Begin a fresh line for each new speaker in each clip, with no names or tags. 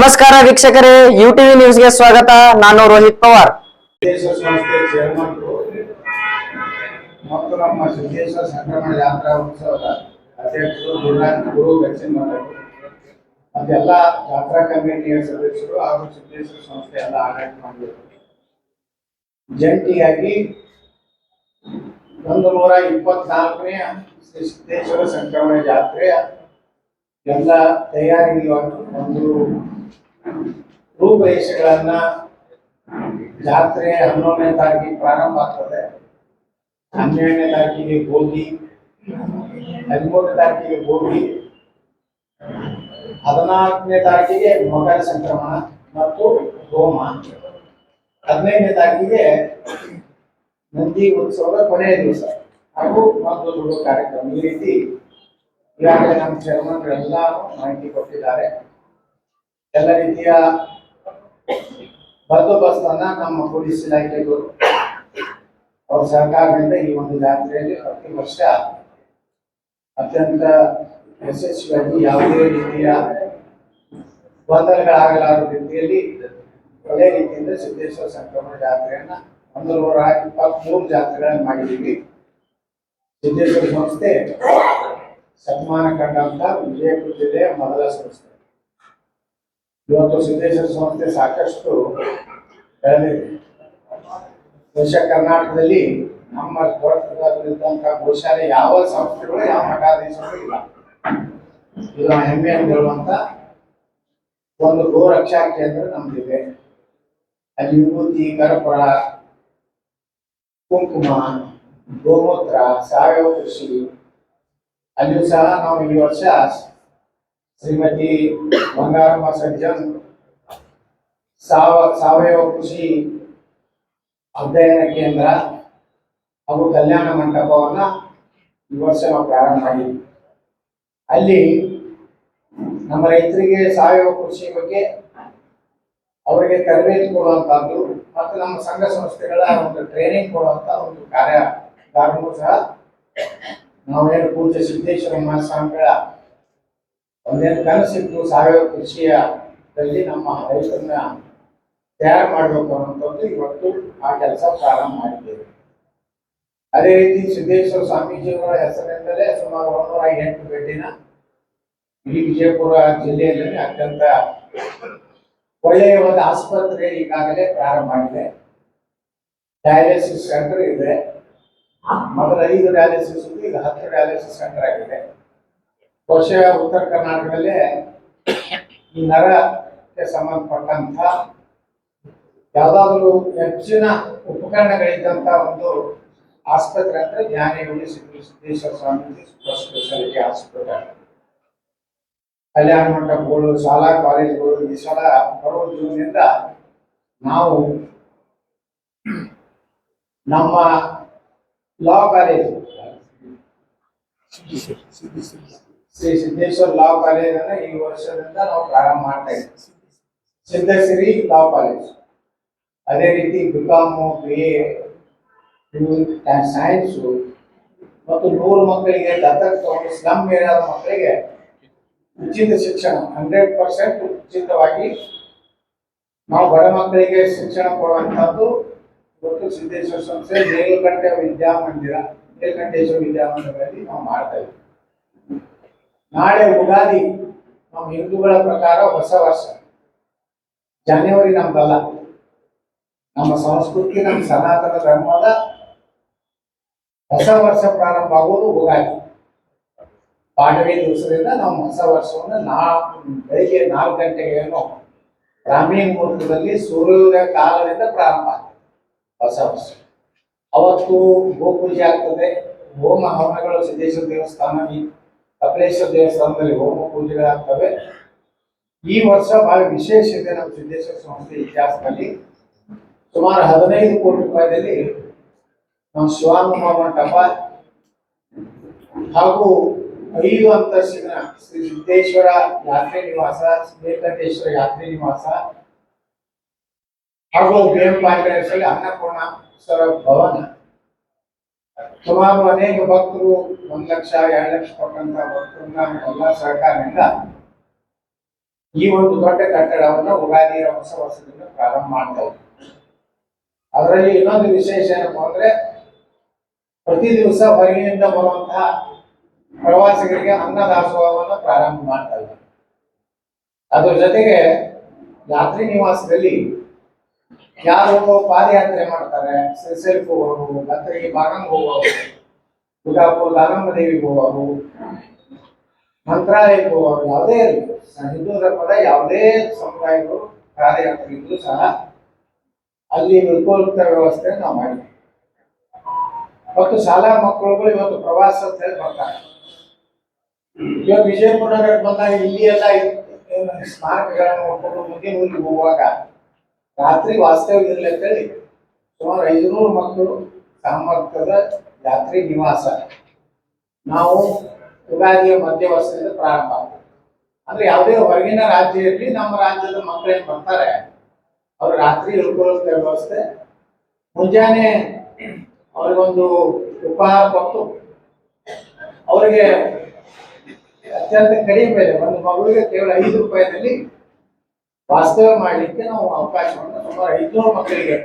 ನಮಸ್ಕಾರ ವೀಕ್ಷಕರೇ ಯು ನ್ಯೂಸ್ಗೆ ಸ್ವಾಗತ. ನಾನು ರೋಹಿತ್ ಪವಾರ್.
ಸಂಸ್ಥೆ ಚೇರ್ಮನ್ರು ಮತ್ತು ನಮ್ಮ ಸಿದ್ದೇಶ್ವರ ಸಂಕ್ರಮಣ ಯಾತ್ರಾ ಉತ್ಸವದ ಅಧ್ಯಕ್ಷರು ಗುರುನಾಥ್ ಗುರು ಗಚ್ಚಿನ್ಮಠರು ಅದೆಲ್ಲ ಜಾತ್ರಾ ಕಮಿಟಿಯ ಸದಸ್ಯರು ಹಾಗೂ ಸಿದ್ದೇಶ್ವರ ಸಂಸ್ಥೆ ಎಲ್ಲ ಆಡಳಿತ ಮಾಡಬೇಕು ಜಂಟಿಯಾಗಿ ಒಂದು ನೂರ ಇಪ್ಪತ್ನಾಲ್ಕನೇ ಸಿದ್ದೇಶ್ವರ ಸಂಕ್ರಮಣ ಜಾತ್ರೆಯ ಎಲ್ಲ ತಯಾರಿ ಒಂದು ರೂಪರೇಷೆಗಳನ್ನ ಜಾತ್ರೆ ಹನ್ನೊಂದನೇ ತಾರೀಕಿಗೆ ಪ್ರಾರಂಭ ಆಗ್ತದೆ ಹನ್ನೆರಡನೇ ತಾರೀಕಿಗೆ ಗೋಧಿ ಹದಿಮೂರನೇ ತಾರೀಕಿಗೆ ಗೋಧಿ ಹದಿನಾಲ್ಕನೇ ತಾರೀಕಿಗೆ ಮಕರ ಸಂಕ್ರಮಣ ಮತ್ತು ಹೋಮ ಹದಿನೈದನೇ ತಾರೀಕಿಗೆ ನಂದಿ ಉತ್ಸವದ ಕೊನೆಯ ದಿವಸ ಹಾಗೂ ಮತ್ತು ದೊಡ್ಡ ಕಾರ್ಯಕ್ರಮ ಈ ರೀತಿ ಈಗಾಗಲೇ ನಮ್ಮ ಚೇರ್ಮನ್ ಎಲ್ಲ ಮಾಹಿತಿ ಕೊಟ್ಟಿದ್ದಾರೆ ಎಲ್ಲ ರೀತಿಯ ಬಂದೋಬಸ್ತನ್ನ ನಮ್ಮ ಪೊಲೀಸ್ ಇಲಾಖೆಗಳು ಅವ್ರ ಸಹಕಾರದಿಂದ ಈ ಒಂದು ಜಾತ್ರೆಯಲ್ಲಿ ಪ್ರತಿ ವರ್ಷ ಅತ್ಯಂತ ಯಶಸ್ವಿಯಾಗಿ ಯಾವುದೇ ರೀತಿಯ ಗೊಂದಲಗಳಾಗಲಾರದ ರೀತಿಯಲ್ಲಿ ಒಳ್ಳೆ ರೀತಿಯಿಂದ ಸಿದ್ದೇಶ್ವರ ಸಂಕ್ರಮಣ ಜಾತ್ರೆಯನ್ನ ಒಂದು ನೂರ ಇಪ್ಪತ್ಮೂರು ಜಾತ್ರೆಗಳನ್ನು ಮಾಡಿದ್ದೀವಿ. ಸಿದ್ದೇಶ್ವರ ಸಂಸ್ಥೆ ಸನ್ಮಾನ ಕಂಡಂತ ವಿಜಯಪುರ ಜಿಲ್ಲೆಯ ಮೊದಲ ಸಂಸ್ಥೆ. ಇವತ್ತು ಸಿದ್ದೇಶ್ವರ ಸಂಸ್ಥೆ ಸಾಕಷ್ಟು ಬೆಳೆದಿದೆ. ಕರ್ನಾಟಕದಲ್ಲಿ ನಮ್ಮ ದೊಡ್ಡದಾಗಿದ್ದಂತ ಬಹುಶಃ ಯಾವ ಸಂಸ್ಥೆಗಳು, ಯಾವ ಮಠಾಧೀಶರು ಇಲ್ಲ. ಇದು ಹೆಮ್ಮೆ ಅಂತ ಹೇಳುವಂತ ಒಂದು ಗೋರಕ್ಷಾ ಕೇಂದ್ರ ನಮ್ದಿದೆ. ಅಲ್ಲಿ ವಿಭೂತಿ, ಕರ್ಪೂರ, ಕುಂಕುಮ, ಗೋಮೂತ್ರ, ಸಾವಯವ ಕೃಷಿ, ಅಲ್ಲಿಯೂ ಸಹ ನಾವು ಈ ವರ್ಷ ಶ್ರೀಮತಿ ಬಂಗಾರಮ್ಮ ಸಜ್ಜನ್, ಸಾವ, ಸಾವಯವ ಕೃಷಿ ಅಧ್ಯಯನ ಕೇಂದ್ರ, ಹಾಗೂ ಕಲ್ಯಾಣ ಮಂಟಪವನ್ನ ಈ ವರ್ಷ ನಾವು ಪ್ರಾರಂಭ ಮಾಡಿದ್ವಿ. ಅಲ್ಲಿ ನಮ್ಮ ರೈತರಿಗೆ ಸಾವಯವ ಕೃಷಿ ಬಗ್ಗೆ ಅವರಿಗೆ ತರಬೇತಿ ಕೊಡುವಂತಹದ್ದು ಮತ್ತು ನಮ್ಮ ಸಂಘ ಸಂಸ್ಥೆಗಳ ಒಂದು ಟ್ರೈನಿಂಗ್ ಕೊಡುವಂತ ಒಂದು ಕಾರ್ಯಕ್ರಮ ಸಹ ನಾವೇನು ಪೂಜೆ ಸಿದ್ದೇಶ್ವರ ಮಹಾಸ್ವಾಮಿಗಳ ಒಂದೇನು ಕನಸಿತ್ತು ಸಾವಯವ ಕೃಷಿಯಲ್ಲಿ ನಮ್ಮ ರೈತರನ್ನ ತಯಾರು ಮಾಡಬೇಕು ಅನ್ನೋಂಥದ್ದು ಇವತ್ತು ಆ ಕೆಲಸ ಪ್ರಾರಂಭ ಮಾಡಿದ್ದೇವೆ. ಅದೇ ರೀತಿ ಸಿದ್ದೇಶ್ವರ ಸ್ವಾಮೀಜಿಯವರ ಹೆಸರಿನಿಂದಲೇ ಸುಮಾರು ಒಂದೂರ ಎಂಟು ಬೆಡ್ಡಿನ ಇಡೀ ವಿಜಯಪುರ ಜಿಲ್ಲೆಯಲ್ಲಿ ಅತ್ಯಂತ ಒಳ್ಳೆಯ ಒಂದು ಆಸ್ಪತ್ರೆ ಈಗಾಗಲೇ ಪ್ರಾರಂಭ ಆಗಿದೆ. ಡಯಾಲಿಸಿಸ್ ಸೆಂಟರ್ ಇದೆ. ಮೊದಲ ಐದು ಡಯಾಲಿಸಿಸ್ ಈಗ ಹತ್ತು ಡಯಾಲಿಸಿಸ್ ಸೆಂಟರ್ ಆಗಿದೆ. ಬಹುಶಃ ಉತ್ತರ ಕರ್ನಾಟಕದಲ್ಲಿ ಈ ನರಕ್ಕೆ ಸಂಬಂಧಪಟ್ಟಂತ ಯಾವ್ದಾದ್ರು ಹೆಚ್ಚಿನ ಉಪಕರಣಗಳಿದ್ದಂತ ಒಂದು ಆಸ್ಪತ್ರೆ ಅಂದ್ರೆ ಜ್ಞಾನಿಗಳು ಸಿದ್ದು ಸಿದ್ದೇಶ್ವರ ಸ್ವಾಮೀಜಿ ಸ್ಪೆಷಾಲಿಟಿ ಆಸ್ಪತ್ರೆ ಕಲ್ಯಾಣ ಮಂಟಪಗಳು ಶಾಲಾ ಕಾಲೇಜುಗಳು ಈ ಸಲ ಬರುವ ನಾವು ನಮ್ಮ law college Shri Siddeshwara law college ಅನ್ನ ಈ ವರ್ಷದಿಂದ ನಾವು ಪ್ರಾರಂಭ ಮಾಡ್ತಾ ಇದ್ದೀವಿ. Siddasiri law college. ಅದೇ ರೀತಿ ಬಿಕಾಮು ಬಿ ಎ ಸೈನ್ಸು ಮತ್ತು ನೂರು ಮಕ್ಕಳಿಗೆ ದತ್ತಕ್ ತಗೊಂಡು ಸ್ಲಮ್ ಏರಿಯಾದ ಮಕ್ಕಳಿಗೆ ಉಚಿತ ಶಿಕ್ಷಣ ಹಂಡ್ರೆಡ್ ಪರ್ಸೆಂಟ್ ಉಚಿತವಾಗಿ ನಾವು ಬಡ ಮಕ್ಕಳಿಗೆ ಶಿಕ್ಷಣ ಕೊಡುವಂಥದ್ದು ಇವತ್ತು ಸಿದ್ದೇಶ್ವರ ಸಂಸ್ಥೆ ನೀಲಕಂಠ ವಿದ್ಯಾಮಂದಿರ, ಮೇಲ್ಕಂಠೇಶ್ವರ ವಿದ್ಯಾಮಂದಿರದಲ್ಲಿ ನಾವು ಮಾಡ್ತಾ ಇದ್ದೀವಿ. ನಾಳೆ ಉಗಾದಿ ನಮ್ಮ ಹಿಂದೂಗಳ ಪ್ರಕಾರ ಹೊಸ ವರ್ಷ. ಜನವರಿ ನಮ್ದಲ್ಲ. ನಮ್ಮ ಸಂಸ್ಕೃತಿ, ನಮ್ಮ ಸನಾತನ ಧರ್ಮದ ಹೊಸ ವರ್ಷ ಪ್ರಾರಂಭ ಆಗೋದು ಉಗಾದಿ. ಪಾಂಡವಿ ದಿವಸದಿಂದ ನಾವು ಹೊಸ ವರ್ಷವನ್ನು ನಾಲ್ಕು ಬೆಳಿಗ್ಗೆ ನಾಲ್ಕು ಗಂಟೆಗೆ ಏನೋ ಗ್ರಾಮೀಣ ಮುಹೂರ್ತದಲ್ಲಿ ಸೂರ್ಯೋದಯ ಕಾಲದಿಂದ ಪ್ರಾರಂಭ ಆಗ್ತದೆ ಹೊಸ ವರ್ಷ. ಅವತ್ತು ಗೋಪೂಜೆ ಆಗ್ತದೆ. ಹೋಮ ಹವನಗಳು ಸಿದ್ದೇಶ್ವರ ದೇವಸ್ಥಾನ ಕಪಿಲೇಶ್ವರ ದೇವಸ್ಥಾನದಲ್ಲಿ ಹೋಮ ಪೂಜೆಗಳಾಗ್ತವೆ ಈ ವರ್ಷ ಬಹಳ ವಿಶೇಷ ಇದೆ ನಮ್ಮ ಸಿದ್ದೇಶ್ವರ ಸಂಸ್ಥೆ ಇತಿಹಾಸದಲ್ಲಿ. ಸುಮಾರು ಹದಿನೈದು ಕೋಟಿ ರೂಪಾಯಿದಲ್ಲಿ ನಮ್ಮ ಶಿವಾನುಭವ ಮಂಟಪ ಹಾಗೂ ಐದು ಅಂತಸ್ತಿನ ಶ್ರೀ ಸಿದ್ದೇಶ್ವರ ಯಾತ್ರೆ ನಿವಾಸ ಶ್ರೀಕಂಠೇಶ್ವರ ಯಾತ್ರೆ ನಿವಾಸ ಹಾಗೂ ಬೇಂಬ ಅನ್ನಪೂರ್ಣ ಭವನ. ಸುಮಾರು ಅನೇಕ ಭಕ್ತರು ಒಂದ್ ಲಕ್ಷ, ಎರಡು ಲಕ್ಷ ಕೊಟ್ಟಂತ ಭಕ್ತರನ್ನ ಎಲ್ಲ ಸಹಕಾರದಿಂದ ಈ ಒಂದು ದೊಡ್ಡ ಕಟ್ಟಡವನ್ನ ಉಗಾದಿಯ ಹೊಸ ವರ್ಷದಿಂದ ಪ್ರಾರಂಭ ಮಾಡ್ತಾ ಇದ್ದೀವಿ ಅದರಲ್ಲಿ ಇನ್ನೊಂದು ವಿಶೇಷ ಏನಪ್ಪಾ ಅಂದ್ರೆ ಪ್ರತಿ ದಿವಸ ಹೊರಗಿನಿಂದ ಬರುವಂತಹ ಪ್ರವಾಸಿಗರಿಗೆ ಅನ್ನದಾಸೋಹವನ್ನು ಪ್ರಾರಂಭ ಮಾಡ್ತಾ ಇದ್ದಾರೆ ಅದ್ರ ಜೊತೆಗೆ ರಾತ್ರಿ ನಿವಾಸದಲ್ಲಿ ಯಾರು ಪಾದಯಾತ್ರೆ ಮಾಡ್ತಾರೆ. ಸೆಲ್ಫ್ ಹೋಗೋರು ಈ ಬಾಗಂಗ್ ಹೋಗೋರು ಗುಡಾಪುರ ದಾನಮ್ಮ ದೇವಿಗೆ ಹೋಗೋರು, ಮಂತ್ರಾಲಯಕ್ಕೆ ಹೋಗೋರು, ಯಾವುದೇ ಹಿಂದೂ ಧರ್ಮದ ಯಾವುದೇ ಸಮುದಾಯಗಳು ಪಾದಯಾತ್ರೆ ಇದ್ರೂ ಸಹ ಅಲ್ಲಿ ಉಳ್ಕೊಳ್ಳುತ್ತ ವ್ಯವಸ್ಥೆ ನಾವು ಮಾಡಿದ್ವಿ. ಮತ್ತು ಶಾಲಾ ಮಕ್ಕಳುಗಳು ಇವತ್ತು ಪ್ರವಾಸ ಅಂತ ಹೇಳಿ ಬರ್ತಾರೆ. ಇವಾಗ ವಿಜಯಪುರ ಬಂದಾಗ ಇಲ್ಲಿ ಎಲ್ಲ ಸ್ಮಾರಕಗಳನ್ನು ನೋಡ್ಕೊಂಡು ಮುಂದಿನ ಊರಿಗೆ ಹೋಗುವಾಗ ರಾತ್ರಿ ವಾಸ್ತವ್ಯ ಇರಲಿ ಅಂತೇಳಿ ಸುಮಾರು ಐದುನೂರು ಮಕ್ಕಳು ಸಾಮರ್ಥ್ಯದ ರಾತ್ರಿ ನಿವಾಸ. ನಾವು ಯುಗಾದಿಯ ಮಧ್ಯ ವರ್ಷದಿಂದ ಪ್ರಾರಂಭ ಅಂದ್ರೆ ಯಾವುದೇ ಹೊರಗಿನ ರಾಜ್ಯ ಇರಲಿ, ನಮ್ಮ ರಾಜ್ಯದ ಮಕ್ಕಳೇನು ಬರ್ತಾರೆ ಅವ್ರು ರಾತ್ರಿ ಉಳ್ಕೊಳ್ಳುವಂತ ವ್ಯವಸ್ಥೆ. ಮುಂಜಾನೆ ಅವ್ರಿಗೊಂದು ಉಪಹಾರ ಕೊಟ್ಟು ಅವರಿಗೆ ಅತ್ಯಂತ ಕಡಿಮೆ ಬೆಲೆ, ಒಂದು ಮಗುವಿಗೆ ಕೇವಲ ಐದು ರೂಪಾಯಿನಲ್ಲಿ ವಾಸ್ತವ್ಯ ಮಾಡಲಿಕ್ಕೆ ನಾವು ಅವಕಾಶವನ್ನು ಸುಮಾರು ಐದುನೂರು ಮಕ್ಕಳಿಗೆ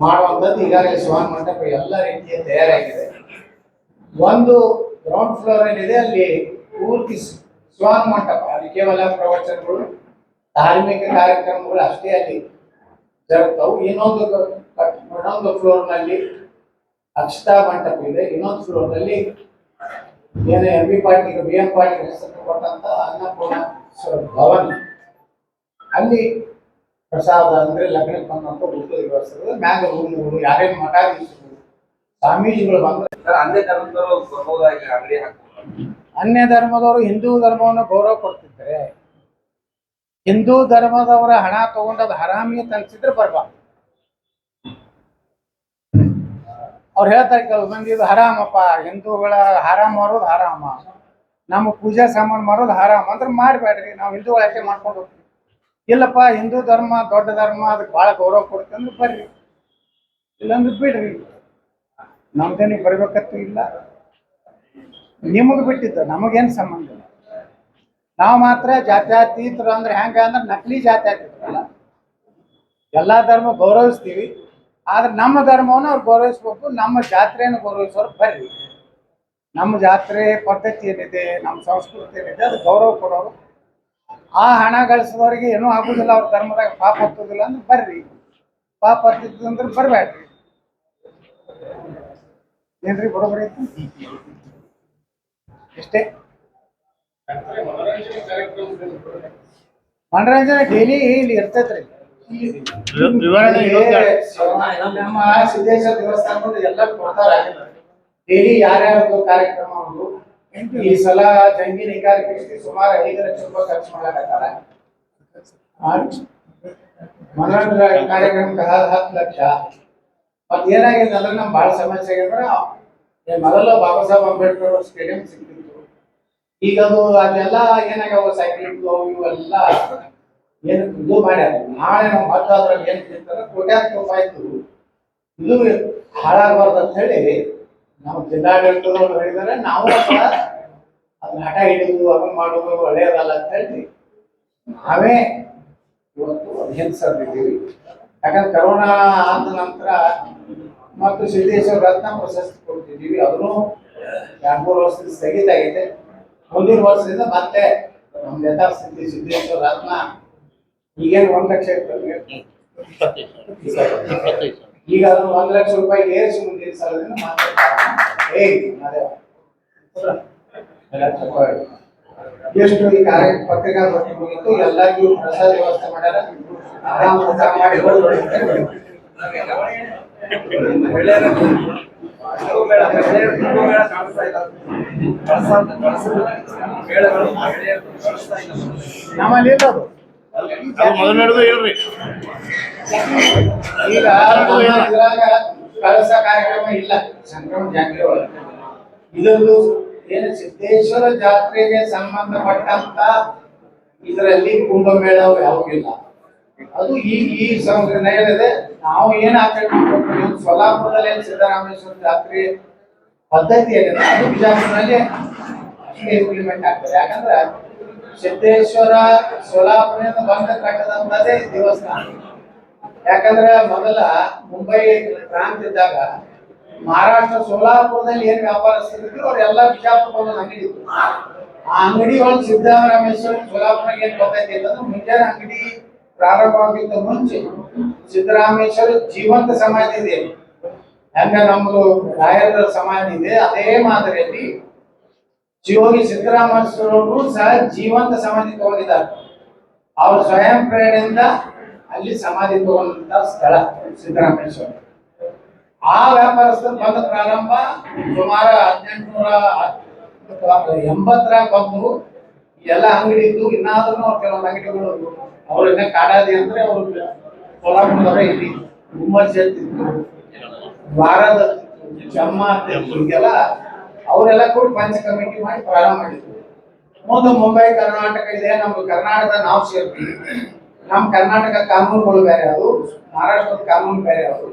ಮಾಡುವಂಥದ್ದು ಈಗಾಗಲೇ ಸ್ವಾನ್ ಮಂಟಪ ಎಲ್ಲ ರೀತಿಯ ತಯಾರಾಗಿದೆ. ಒಂದು ಗ್ರೌಂಡ್ ಫ್ಲೋರ್ ಏನಿದೆ ಅಲ್ಲಿ ಪೂರ್ತಿ ಸ್ವಾನ್ ಮಂಟಪ. ಅಲ್ಲಿ ಕೇವಲ ಪ್ರವಚನಗಳು, ಧಾರ್ಮಿಕ ಕಾರ್ಯಕ್ರಮಗಳು ಅಷ್ಟೇ ಅಲ್ಲಿ ಜರುಗ್ತಾವು. ಇನ್ನೊಂದು ಇನ್ನೊಂದು ಫ್ಲೋರ್ನಲ್ಲಿ ಅಕ್ಷತಾ ಮಂಟಪ ಇದೆ. ಇನ್ನೊಂದು ಫ್ಲೋರ್ನಲ್ಲಿ ಏನು M B Patil B M Patil ಹೆಸರು ಕೊಟ್ಟಂತ ಅನ್ನಪೂರ್ಣ ಭವನ್. ಅಲ್ಲಿ ಪ್ರಸಾದ ಅಂದ್ರೆ ಲಗ್ನಕ್ಕೆ ಬಂದಂತ ಊಟದ ವ್ಯವಸ್ಥೆ. ಮ್ಯಾಗ ರೂಮ್ಗಳು ಯಾರೇನು ಮಠ ಸ್ವಾಮೀಜಿಗಳು ಬಂದ್ರೆ
ಅಂದೇ ಧರ್ಮದವರು ಅಂಗಡಿ
ಅನ್ಯ ಧರ್ಮದವರು ಹಿಂದೂ ಧರ್ಮವನ್ನು ಗೌರವ ಕೊಡ್ತಿದ್ರೆ ಹಿಂದೂ ಧರ್ಮದವರ ಹಣ ತಗೊಂಡದ ಹರಾಮಿ ತಲುಪಿಸಿದ್ರೆ ಬರಬಾರ್ದು. ಅವ್ರು ಹೇಳ್ತಾರೆ ಕೆಲವು ಮಂದಿ ಇದು ಹರಾಮಪ್ಪ ಹಿಂದೂಗಳ ಹರಾಮ್ ಮಾಡೋದು ಹರಾಮ. ನಮ್ಮ ಪೂಜಾ ಸಾಮಾನು ಮಾಡೋದು ಹರಾಮ. ಅಂದ್ರೆ ಮಾಡಬೇಡ್ರಿ ನಾವು ಹಿಂದೂಗಳ ಯಾಕೆ ಮಾಡ್ಕೊಂಡು ಹೋಗ್ತೀವಿ. ಇಲ್ಲಪ್ಪ, ಹಿಂದೂ ಧರ್ಮ, ದೊಡ್ಡ ಧರ್ಮ, ಅದಕ್ಕೆ ಭಾಳ ಗೌರವ ಕೊಡ್ತಂದ್ರೆ ಬರ್ರಿ. ಇಲ್ಲಾಂದ್ರೆ ಬಿಡ್ರಿ. ನಮ್ದೇನಿ ಬರ್ಬೇಕತ್ತು ಇಲ್ಲ. ನಿಮಗೆ ಬಿಟ್ಟಿದ್ದು, ನಮಗೇನು ಸಂಬಂಧ ಇಲ್ಲ. ನಾವು ಮಾತ್ರ ಜಾತ್ಯಾತೀತರು ಅಂದ್ರೆ ಹೆಂಗ ಅಂದ್ರೆ ನಕಲಿ ಜಾತ್ಯಾತೀತರಲ್ಲ. ಎಲ್ಲಾ ಧರ್ಮ ಗೌರವಿಸ್ತೀವಿ. ಆದ್ರೆ ನಮ್ಮ ಧರ್ಮವನ್ನು ಅವ್ರು ಗೌರವಿಸ್ಬೇಕು, ನಮ್ಮ ಜಾತ್ರೆಯನ್ನು ಗೌರವಿಸೋರು ಬರ್ರಿ. ನಮ್ಮ ಜಾತ್ರೆ ಪದ್ಧತಿ ಏನಿದೆ, ನಮ್ಮ ಸಂಸ್ಕೃತಿ ಏನಿದೆ, ಅದು ಗೌರವ ಕೊಡೋರು ಆ ಹಣ ಗಳಿಸಿದವರಿಗೆ ಏನೂ ಆಗುದಿಲ್ಲ ಅವ್ರ ಧರ್ಮದಾಗ ಪಾಪ ಹತ್ತೋದಿಲ್ಲ ಅಂದ್ರೆ ಬರ್ರಿ. ಪಾಪ ಹತ್ತಿದ್ದು ಅಂದ್ರೆ ಬರ್ಬೇಡ್ರಿ ಏನ್ರಿ ಬರೋಬರಿ ಎಷ್ಟೇ? ಮನರಂಜನೆ ಡೈಲಿ ಇಲ್ಲಿ ಇರ್ತೈತ್ರಿ. ನಮ್ಮ ಸಿದ್ದೇಶ್ವರ ದೇವಸ್ಥಾನಗಳು ಎಲ್ಲ ಕೊಡ್ತಾರ. ಡೈಲಿ ಯಾರ್ಯಾರು ಕಾರ್ಯಕ್ರಮ ಒಂದು ಈ ಸಲ ಜಂಗಿ ಕಾರ್ಯಕ್ರಮಕ್ಕೆ ಸುಮಾರು ಐದು ಲಕ್ಷ ರೂಪಾಯಿ ಖರ್ಚು ಮಾಡಕತ್ತಾರ. ಮನೋರಂಜನಾ ಕಾರ್ಯಕ್ರಮಕ್ಕೆ ಹತ್ತು ಲಕ್ಷ. ಮತ್ತೆ ಏನಾಗಿದೆ ಅಂದ್ರೆ ನಮ್ ಬಹಳ ಸಮಸ್ಯೆ ಆಗಿದ್ರೆ ಮೊದಲು ಬಾಬಾ ಸಾಹೇಬ್ ಅಂಬೇಡ್ಕರ್ ಸ್ಟೇಡಿಯಂ ಸಿಕ್ತಿತ್ತು ಈಗ ಅದು ಅಲ್ಲೆಲ್ಲ ಏನಾಗ್ಯಾವ ಸೈಕ್ಲಿಂಗ್ ಇವೆಲ್ಲ ಏನು ಇದು ಮಾಡ್ಯಾರ. ನಾಳೆ ನಾವು ಮತ್ತೆ ಅದ್ರಲ್ಲಿ ಏನ್ ಕೋಟ್ಯಾಂತರ ರೂಪಾಯಿ ಇದು ಹಾಳಾಗಬಾರ್ದು ಅಂತ ಹೇಳಿ ನಾವು ಜಿಲ್ಲಾಡಳಿತದವ್ರು ಹೇಳಿದರೆ ನಾವು ಅದನ್ನ ಹಠ ಹಿಡಿದು ಅದನ್ನ ಮಾಡುವುದು ಒಳ್ಳೆಯದಲ್ಲ ಅಂತ ಹೇಳಿ ನಾವೇ ಇವತ್ತು ಹಿಂಸರಿದ್ದೀವಿ ಯಾಕಂದ್ರೆ ಕರೋನಾ ಆದ ನಂತರ ಮತ್ತು ಸಿದ್ದೇಶ್ವರ ರತ್ನ ಪ್ರಶಸ್ತಿ ಕೊಡ್ತಿದ್ದೀವಿ. ಅದನ್ನು ಎರಡು ಮೂರು ವರ್ಷದಿಂದ ಸ್ಥಗಿತ ಆಗಿದೆ. ಮುಂದಿನ ವರ್ಷದಿಂದ ಮತ್ತೆ ನಮ್ಮ ಯಥಾಸ್ಥಿತಿ ಸಿದ್ದೇಶ್ವರ ರತ್ನ ಈಗೇನು ಒಂದು ಲಕ್ಷ ಇರ್ತದೆ. ಈಗ ಅದನ್ನು ಒಂದು ಲಕ್ಷ ರೂಪಾಯಿ ಏರಿಸಿ ಮುಂದಿನ ಸಲದಿಂದ ಅದೇ ಎಷ್ಟು ಈ ಕಾರ್ಯ ಪತ್ರಿಕಾ ಬಗ್ಗೆ ಮುಗಿತು ಎಲ್ಲರಿಗೂ ಪ್ರಸಾದ ವ್ಯವಸ್ಥೆ ಮಾಡ್ಯಾರ. ಆರಾಮ ಊಟ ಮಾಡಿ ನಮ್ಮಲ್ಲಿ ಇಲ್ಲ ಅದು
ಅದು ಮೊದಲು ನಡೆದು ಹೇಳ್ರಿ.
ಈಗ ಕಳಸ ಕಾರ್ಯಕ್ರಮ ಇಲ್ಲ. ಸಂಕ್ರಮಣ ಜಾತ್ರೆ ಒಳಗೆ ಇದೊಂದು ಏನು ಸಿದ್ದೇಶ್ವರ ಜಾತ್ರೆಗೆ ಸಂಬಂಧಪಟ್ಟಂತ ಇದರಲ್ಲಿ ಕುಂಭಮೇಳ ಯಾವಾಗಿಲ್ಲ ಅದು ಈ ಈ ಏನಿದೆ ನಾವು ಏನ್ ಆಚರಣೆ ಮಾಡ್ಬೇಕು? ಇವತ್ತು ಸೊಲ್ಲಾಪುರದಲ್ಲಿ ಏನ್ ಸಿದ್ದರಾಮೇಶ್ವರ ಜಾತ್ರೆ ಪದ್ಧತಿ ಏನಿದೆ ಅದು ಬಿಜಾಪುರದಲ್ಲಿ ಇಂಪ್ಲಿಮೆಂಟ್ ಆಗ್ತದೆ. ಯಾಕಂದ್ರೆ ಸಿದ್ದೇಶ್ವರ ಸೋಲಾಪುರದಿಂದ ಬಂದ ಕಟ್ಟದಂತದೇ ದೇವಸ್ಥಾನ. ಯಾಕಂದ್ರೆ ಮೊದಲ ಮುಂಬೈ ಕ್ರಾಂತಿ ಇದ್ದಾಗ ಮಹಾರಾಷ್ಟ್ರ ಸೋಲಾಪುರದಲ್ಲಿ ಏನ್ ವ್ಯಾಪಾರಸ್ಥರಿದ್ರು ಅವ್ರೆಲ್ಲ ಬಿಜಾಪುರ ಅಂಗಡಿ ಇತ್ತು. ಆ ಅಂಗಡಿ ಒಂದು ಸಿದ್ದರಾಮೇಶ್ವರ ಸೋಲಾಪುರ ಏನ್ ಗೊತ್ತೈತಿ ಅಂತಂದ್ರೆ ಮುಂಜಾನೆ ಅಂಗಡಿ ಪ್ರಾರಂಭವಾಗಿದ್ದ ಮುಂಚೆ ಸಿದ್ದರಾಮೇಶ್ವರ ಜೀವಂತ ಸಮಾಧಿ ಇದೆ. ಹೆಂಗ ನಮ್ದು ರಾಯರ ಸಮಾಧಿ ಇದೆ, ಅದೇ ಮಾದರಿಯಲ್ಲಿ ಶಿವೋಗಿ ಸಿದ್ದರಾಮೇಶ್ವರವರು ಸಹ ಜೀವಂತ ಸಮಾಧಿ ತಗೊಂಡಿದ್ದಾರೆ. ಅವ್ರ ಸ್ವಯಂ ಪ್ರೇರಣೆಯಿಂದ ಅಲ್ಲಿ ಸಮಾಧಿ ತಗೊಂಡಂತ ಸ್ಥಳ ಸಿದ್ದರಾಮೇಶ್ವರ ಆ ವ್ಯಾಪಾರಸ್ಥರು ಬಂದ ಪ್ರಾರಂಭ ಸುಮಾರು ಹದಿನೆಂಟುನೂರ ಎಂಬತ್ತರ ಬಂದು ಎಲ್ಲ ಅಂಗಡಿ ಇದ್ದು ಇನ್ನಾದ್ರೂ ಕೆಲವೊಂದು ಅಂಗಡಿಗಳು ಅವ್ರನ್ನ ಕಾಡಾದಿ ಅಂದ್ರೆ ಅವ್ರು ಕೊಲ್ಲಾಪುರದವರೇ ಇಲ್ಲಿ ಗುಮ್ಮಸ್ ಹೇಳ್ತಿದ್ರು ವಾರದ ಜಮ್ಮ ಹೀಗೆಲ್ಲ ಅವರೆಲ್ಲ ಕೂಡ ಪಂಚ ಕಮಿಟಿ ಮಾಡಿ ಪ್ರಾರಂಭ ಮಾಡಿದ್ರು. ಮುಂದೆ ಮುಂಬೈ, ಕರ್ನಾಟಕ ಇದೆ ನಮ್ದು ಕರ್ನಾಟಕದ ನಾವು ಸೇರ್ತೀವಿ. ನಮ್ಮ ಕರ್ನಾಟಕ ಕಾನೂನುಗಳು ಬೇರೆ ಅದು ಮಹಾರಾಷ್ಟ್ರದ ಕಾನೂನು ಬೇರೆ ಅದು.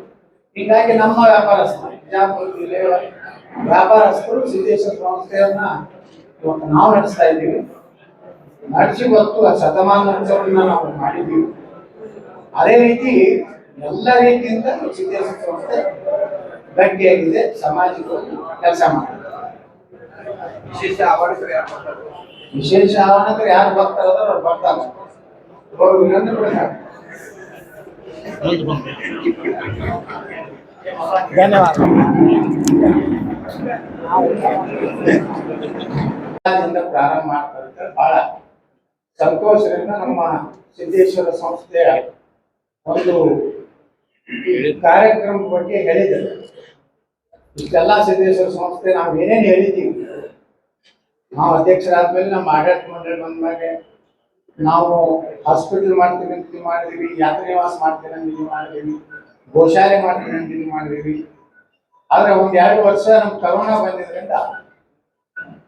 ಹೀಗಾಗಿ ನಮ್ಮ ವ್ಯಾಪಾರಸ್ಥರು ಬಿಜಾಪುರ ಜಿಲ್ಲೆಯ ವ್ಯಾಪಾರಸ್ಥರು ಸಿದ್ದೇಶ್ವರ ಸಂಸ್ಥೆಯನ್ನ ಇವತ್ತು ನಾವು ನಡೆಸ್ತಾ ಇದ್ದೀವಿ. ನಡೆಸಿ ಗೊತ್ತು ಆ ಶತಮಾನೋತ್ಸವನ್ನ ನಾವು ಮಾಡಿದ್ದೀವಿ. ಅದೇ ರೀತಿ ಎಲ್ಲ ರೀತಿಯಿಂದ ಸಿದ್ದೇಶ್ವರ ಸಂಸ್ಥೆ ಗಟ್ಟಿಯಾಗಿದೆ ಸಮಾಜಕ್ಕೆ ಕೆಲಸ ಮಾಡ್ತಾರೆ
ವಿಶೇಷ ಆಹ್ವಾನಿತರು ಯಾರು ಬರ್ತಾರೆ?
ವಿಶೇಷ ಆಹ್ವಾನಕರು ಯಾರು ಬರ್ತಾರ ಅವ್ರು ಬರ್ತಾರೆ.
ಧನ್ಯವಾದ.
ಪ್ರಾರಂಭ ಮಾಡ್ತಾರೆ ಬಹಳ ಸಂತೋಷದಿಂದ ನಮ್ಮ ಸಿದ್ದೇಶ್ವರ ಸಂಸ್ಥೆಯ ಒಂದು ಕಾರ್ಯಕ್ರಮ ಬಗ್ಗೆ ಹೇಳಿದರು. ಇಷ್ಟೆಲ್ಲ ಸಿದ್ದೇಶ್ವರ ಸಂಸ್ಥೆ, ನಾವು ಏನೇನು ಹೇಳಿದ್ದೀವಿ? ನಾವು ಅಧ್ಯಕ್ಷರಾದ್ಮೇಲೆ ನಮ್ಮ ಆಡಳಿತ ಮಂಡಳಿ ಬಂದ್ಮೇಲೆ ನಾವು ಹಾಸ್ಪಿಟಲ್ ಮಾಡ್ತೀವಿ ಅಂತ ನೀವು ಮಾಡಿದೀವಿ ಯಾತ್ರೆ ನಿವಾಸ ಮಾಡ್ತೀವಿ ಅಂತ ಮಾಡಿದೀವಿ ಗೋಶಾಲೆ ಮಾಡ್ತೀವಿ ಅಂತ ಮಾಡಿದೀವಿ ಆದ್ರೆ ಒಂದ್ ಎರಡು ವರ್ಷ ನಮ್ ಕರೋನಾ ಬಂದಿದ್ರಿಂದ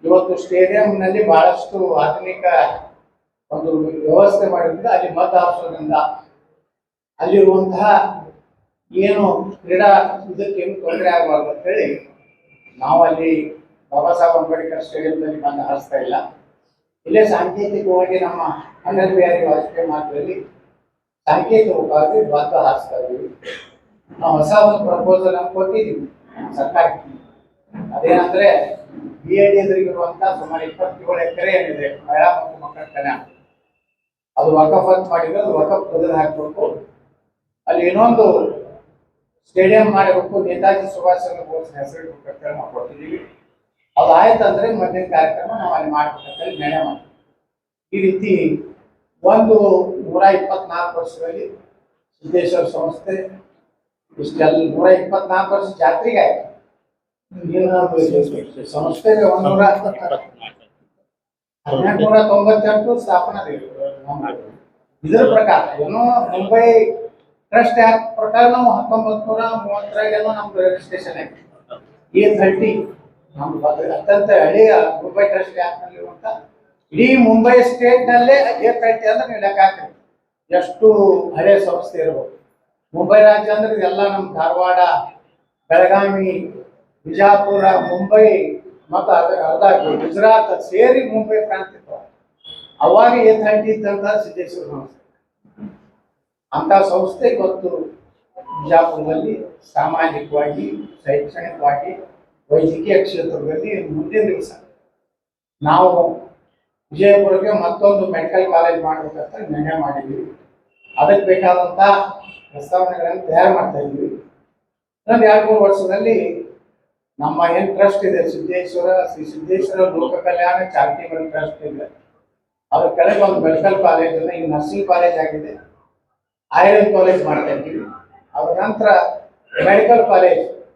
ಇವತ್ತು ಸ್ಟೇಡಿಯಂನಲ್ಲಿ ಬಹಳಷ್ಟು ಆಧುನಿಕ ಒಂದು ವ್ಯವಸ್ಥೆ ಮಾಡಿದ್ರಿಂದ ಅಲ್ಲಿ ಮತ ಹಾರಿಸೋದ್ರಿಂದ ಅಲ್ಲಿರುವಂತಹ ಏನು ಕ್ರೀಡಾ ಇದಕ್ಕೆ ಏನು ತೊಂದರೆ ಆಗಬಾರ್ದು ಅಂತ ಹೇಳಿ ನಾವು ಅಲ್ಲಿ ಬಾಬಾ ಸಾಹೇಬ್ ಅಂಬೇಡ್ಕರ್ ಸ್ಟೇಡಿಯಂನಲ್ಲಿ ಬಂದು ಹಾರಿಸ್ತಾ ಇಲ್ಲ. ಇಲ್ಲೇ ಸಾಂಕೇತಿಕವಾಗಿ ನಮ್ಮ ಅಟಲ್ ಬಿಹಾರಿ ವಾಜಪೇಯಿ ಮಾತ್ರದಲ್ಲಿ ಸಾಂಕೇತಿಕವಾಗಿ ಬಂದು ಹಾರಿಸ್ತಾ ಇದ್ದೀವಿ. ನಾವು ಹೊಸ ಒಂದು ಪ್ರಪೋಸಲ್ ಅನ್ನು ಕೊಟ್ಟಿದ್ದೀವಿ. ಸರ್ಕಾರಕ್ಕೆ. ಅದೇನಂದ್ರೆ ಬಿ ಎ ಡಿ ಎದುರಿಗಿರುವಂತ ಸುಮಾರು ಇಪ್ಪತ್ತೇಳು ಎಕರೆ ಏನಿದೆ, ಮಹಿಳಾ ಮತ್ತು ಮಕ್ಕಳ ಕಲ್ಯಾಣ. ಅದು ವಕಫತ್ ಮಾಡಿದ್ರೆ ಅದು ವಕಫ್ ಬದಲು ಹಾಕ್ಬೇಕು. ಅಲ್ಲಿ ಇನ್ನೊಂದು ಸ್ಟೇಡಿಯಂ ಮಾಡಬೇಕು ನೇತಾಜಿ ಸುಭಾಷ್ ಚಂದ್ರ ಬೋಸ್ ಹೆಸರು ನಾವು ಕೊಟ್ಟಿದ್ದೀವಿ. ಅದು ಆಯ್ತಂದ್ರೆ ಮುಂದಿನ ಕಾರ್ಯಕ್ರಮ ನಾವು ಅಲ್ಲಿ ಮಾಡ್ಬೇಕಂತೇಳಿ ನಿರ್ಣಯ ಮಾಡ್ತೀವಿ. ಈ ರೀತಿ ಒಂದು ನೂರ ಇಪ್ಪತ್ನಾಲ್ಕು ವರ್ಷದಲ್ಲಿ ಸಿದ್ದೇಶ್ವರ ಸಂಸ್ಥೆ ಇಷ್ಟೆಲ್ಲ ನೂರ ಇಪ್ಪತ್ನಾಲ್ಕು ವರ್ಷ ಜಾತ್ರೆಗೆ ಆಯ್ತು. ಏನು ಸಂಸ್ಥೆಗೆ ಒಂದೂರ ಹದಿನೆಂಟುನೂರ ತೊಂಬತ್ತೆಂಟು ಸ್ಥಾಪನೆ ಇದರ ಪ್ರಕಾರ ಏನೋ ಮುಂಬೈ ಟ್ರಸ್ಟ್ ಆಕ್ಟ್ ಪ್ರಕಾರ ನಾವು ಹತ್ತೊಂಬತ್ ನೂರ ಮೂವತ್ತರಾಗೇನೋ ನಮ್ದು ರಿಜಿಸ್ಟ್ರೇಷನ್ ಆಯ್ತು. ಎ ಥರ್ಟಿ ಅದು ಅತ್ಯಂತ ಹಳೆಯ ಮುಂಬೈ ಟ್ರಸ್ಟ್ ಆಕ್ಟ್ ನಲ್ಲಿರುವಂತ ಇಡೀ ಮುಂಬೈ ಸ್ಟೇಟ್ ನಲ್ಲೇ ಎ ಥರ್ಟಿ ಅಂದ್ರೆ ನೀವು ಲೆಕ್ಕ ಹಾಕ್ರಿ ಎಷ್ಟು ಹಳೆ ಸಂಸ್ಥೆ ಇರಬಹುದು ಮುಂಬೈ ರಾಜ್ಯ ಅಂದ್ರೆ ಇದೆಲ್ಲ ನಮ್ಮ ಧಾರವಾಡ, ಬೆಳಗಾವಿ, ಬಿಜಾಪುರ, ಮುಂಬೈ ಮತ್ತು ಅದ ಅರ್ಧ ಗುಜರಾತ್ ಸೇರಿ ಮುಂಬೈ ಪ್ರಾಂತ ಅವಾಗ ಏನ್ ಹಂಟಿ ಸಿದ್ದೇಶ್ವರ ಸಂಸ್ಥೆ. ಅಂತ ಸಂಸ್ಥೆ ಇವತ್ತು ಬಿಜಾಪುರದಲ್ಲಿ ಸಾಮಾಜಿಕವಾಗಿ, ಶೈಕ್ಷಣಿಕವಾಗಿ ವೈದ್ಯಕೀಯ ಕ್ಷೇತ್ರದಲ್ಲಿ ಮುಂದಿನ ದಿವಸ ನಾವು ವಿಜಯಪುರಕ್ಕೆ ಮತ್ತೊಂದು ಮೆಡಿಕಲ್ ಕಾಲೇಜ್ ಮಾಡಬೇಕಂತ ನಿರ್ಣಯ ಮಾಡಿದ್ವಿ. ಅದಕ್ಕೆ ಬೇಕಾದಂಥ ಪ್ರಸ್ತಾವನೆಗಳನ್ನು ತಯಾರು ಮಾಡ್ತಾ ಇದ್ವಿ. ಇನ್ನೊಂದು ಎರಡು ಮೂರು ವರ್ಷದಲ್ಲಿ ನಮ್ಮ ಏನ್ ಟ್ರಸ್ಟ್ ಇದೆ? ಸಿದ್ದೇಶ್ವರ, ಶ್ರೀ ಸಿದ್ದೇಶ್ವರ ಲೋಕ ಕಲ್ಯಾಣ ಚಾರಿಟೇಬಲ್ ಟ್ರಸ್ಟ್ ಇದೆ. ಅದ್ರ ಕೆಳಗೆ ಒಂದು ಮೆಡಿಕಲ್ ಕಾಲೇಜ್ ಇದೆ ಈಗ ನರ್ಸಿಂಗ್ ಕಾಲೇಜ್ ಆಗಿದೆ. ಆಯುರ್ವೇದ ಕಾಲೇಜ್ ಮಾಡ್ತಾ ಇದ್ದೀವಿ ಅದರ ನಂತರ ಮೆಡಿಕಲ್ ಕಾಲೇಜ್